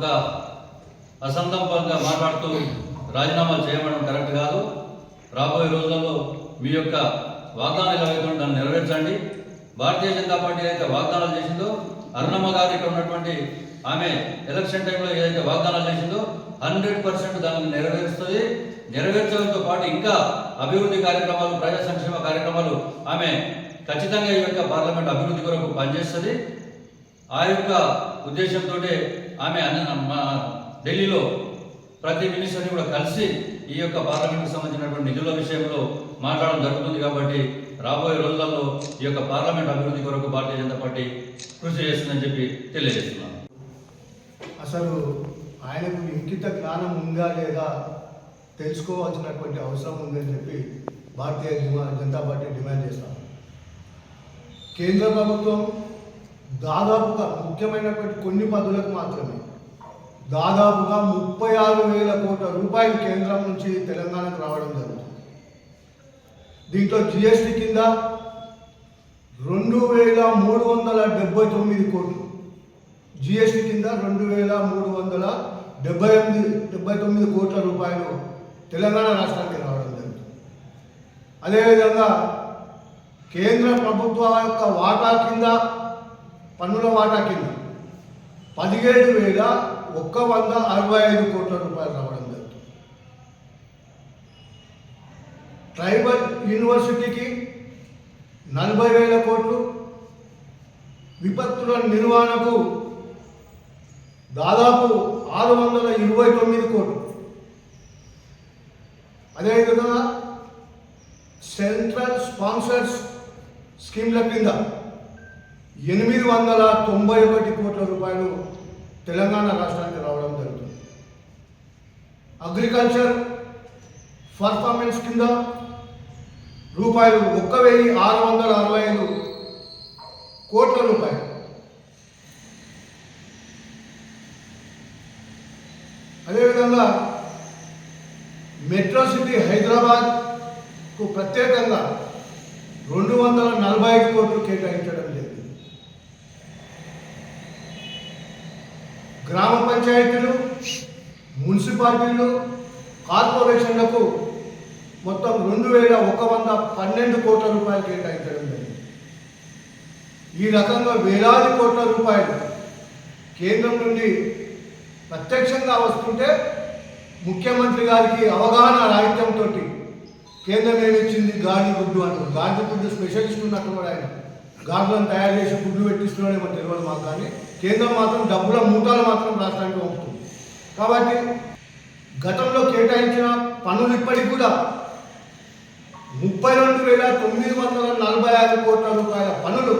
ఒక అసందర్భంగా మాట్లాడుతూ రాజీనామాలు చేయమని కరెక్ట్ కాదు. రాబోయే రోజుల్లో మీ యొక్క వాగ్దానాలు ఏవైతే దాన్ని నెరవేర్చండి. భారతీయ జనతా పార్టీ ఏదైతే వాగ్దానాలు చేసిందో అరుణమ్మ గారు ఇక్కడ ఉన్నటువంటి ఆమె ఎలక్షన్ టైంలో ఏదైతే వాగ్దానాలు చేసిందో హండ్రెడ్ పర్సెంట్ దాన్ని నెరవేరుస్తుంది. నెరవేర్చడంతో పాటు ఇంకా అభివృద్ధి కార్యక్రమాలు ప్రజా సంక్షేమ కార్యక్రమాలు ఆమె ఖచ్చితంగా ఈ యొక్క పార్లమెంట్ అభివృద్ధి కొరకు పనిచేస్తుంది. ఆ యొక్క ఉద్దేశంతో ఆమె అన్న మా ఢిల్లీలో ప్రతి మినిస్టర్ని కూడా కలిసి ఈ యొక్క పార్లమెంట్కి సంబంధించినటువంటి నిధుల విషయంలో మాట్లాడడం జరుగుతుంది కాబట్టి రాబోయే రోజులలో ఈ యొక్క పార్లమెంట్ అభివృద్ధి కొరకు భారతీయ జనతా పార్టీ కృషి చేస్తుందని చెప్పి తెలియజేస్తున్నాను. అసలు ఆయనకు ఇంకిత జ్ఞానం ఉందా లేదా తెలుసుకోవాల్సినటువంటి అవసరం ఉందని చెప్పి భారతీయ జనతా పార్టీ డిమాండ్ చేస్తాం. కేంద్ర ప్రభుత్వం దాదాపుగా ముఖ్యమైనటువంటి కొన్ని పదులకు మాత్రమే. దాదాపుగా ముప్పై ఆరు వేల కోట్ల రూపాయలు కేంద్రం నుంచి తెలంగాణకు రావడం జరుగుతుంది. దీంట్లో జిఎస్టి కింద రెండు వేల మూడు వందల డెబ్బై తొమ్మిది కోట్లు. జిఎస్టి కింద రెండు వేల మూడు వందల డెబ్బై ఎనిమిది డెబ్బై తొమ్మిది కోట్ల రూపాయలు తెలంగాణ రాష్ట్రానికి రావడం జరుగుతుంది. అదేవిధంగా కేంద్ర ప్రభుత్వ యొక్క వాటా కింద పన్నుల వాటా కింద. పదిహేడు వేల ఒక్క వంద అరవై ఐదు కోట్ల రూపాయలు రావడం జరుగుతుంది. ట్రైబల్ యూనివర్సిటీకి నలభై వేల కోట్లు విపత్తుల నిర్వహణకు దాదాపు ఆరు వందల ఇరవై తొమ్మిది కోట్లు. అదేవిధంగా సెంట్రల్ స్పాన్సర్స్ స్కీమ్ల కింద ఎనిమిది వందల తొంభై ఒకటి కోట్ల రూపాయలు తెలంగాణ రాష్ట్రానికి రావడం జరుగుతుంది. అగ్రికల్చర్ పర్ఫార్మెన్స్ కింద రూపాయలు ఒక్క వెయ్యి ఆరు వందల అరవై ఐదు కోట్ల రూపాయలు. అదేవిధంగా మెట్రో సిటీ హైదరాబాద్కు ప్రత్యేకంగా రెండు వందల నలభై ఐదు కోట్లు కేటాయించడం జరిగింది గ్రామ పంచాయతీలు మున్సిపాలిటీలు కార్పొరేషన్లకు మొత్తం రెండు వేల ఒక వంద పన్నెండు కోట్ల రూపాయలు కేటాయించడం జరిగింది. ఈ రకంగా వేలాది కోట్ల రూపాయలు కేంద్రం నుండి ప్రత్యక్షంగా వస్తుంటే ముఖ్యమంత్రి గారికి అవగాహన రాహిత్యంతో కేంద్రం ఏమిచ్చింది గాంధీ గుడ్డు అంటారు గాంధీ గుడ్డు స్పెషలిస్ట్ ఉన్నట్టు కూడా ఆయన గాడులను తయారు చేసి గుడ్లు పెట్టిస్తున్నాడే మన తెలియదు మాకు కానీ కేంద్రం మాత్రం డబ్బుల మూటాలు మాత్రం రాష్ట్రానికి పంపుతుంది. కాబట్టి గతంలో కేటాయించిన పనులు ఇప్పటికి కూడా ముప్పై రెండు వేల తొమ్మిది వందల నలభై ఐదు కోట్ల రూపాయల పనులు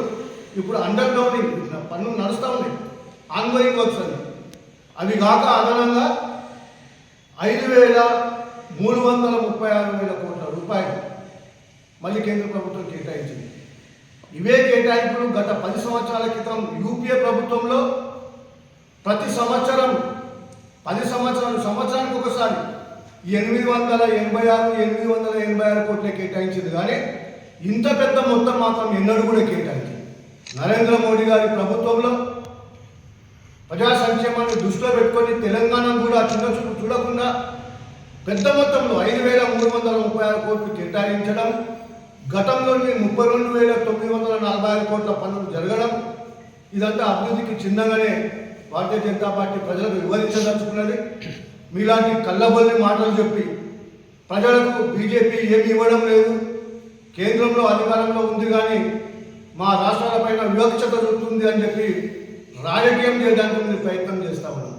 ఇప్పుడు అండర్ గ్రౌండింగ్ పనులు నడుస్తూ ఉన్నాయి. ఆన్గోయింగ్ వర్క్స్ అని అవి కాక అదనంగా ఐదు వేల మూడు వందల ముప్పై ఆరు వేల కోట్ల రూపాయలు మళ్ళీ కేంద్ర ప్రభుత్వం కేటాయించింది. ఇవే కేటాయింపులు గత పది సంవత్సరాల క్రితం యూపీఏ ప్రభుత్వంలో ప్రతి సంవత్సరం పది సంవత్సరాలు సంవత్సరానికి ఒకసారి ఎనిమిది వందల ఎనభై ఆరు ఎనిమిది వందల ఎనభై ఆరు కోట్లే కేటాయించింది. కానీ ఇంత పెద్ద మొత్తం మాత్రం ఎన్నడూ కూడా కేటాయించింది నరేంద్ర మోడీ గారి ప్రభుత్వంలో ప్రజా సంక్షేమాన్ని దృష్టిలో పెట్టుకొని తెలంగాణ కూడా చిన్న చూపు చూడకుండా పెద్ద మొత్తంలో ఐదు వేల మూడు వందల ముప్పై ఆరు కోట్లు కేటాయించడం గతంలోని ముప్పై రెండు వేల తొమ్మిది వందల నలభై ఐదు కోట్ల పనులు జరగడం ఇదంతా అభివృద్ధికి చిన్నగానే భారతీయ జనతా పార్టీ ప్రజలకు వివరించదలుచుకున్నది. మీలాంటి కళ్ళబొల్లి మాటలు చెప్పి ప్రజలకు బీజేపీ ఏమి ఇవ్వడం లేదు. కేంద్రంలో అధికారంలో ఉంది కానీ మా రాష్ట్రాలపైన వివక్షత జరుగుతుంది అని చెప్పి రాజకీయం చేయడానికి మీరు ప్రయత్నం చేస్తా ఉన్నాం.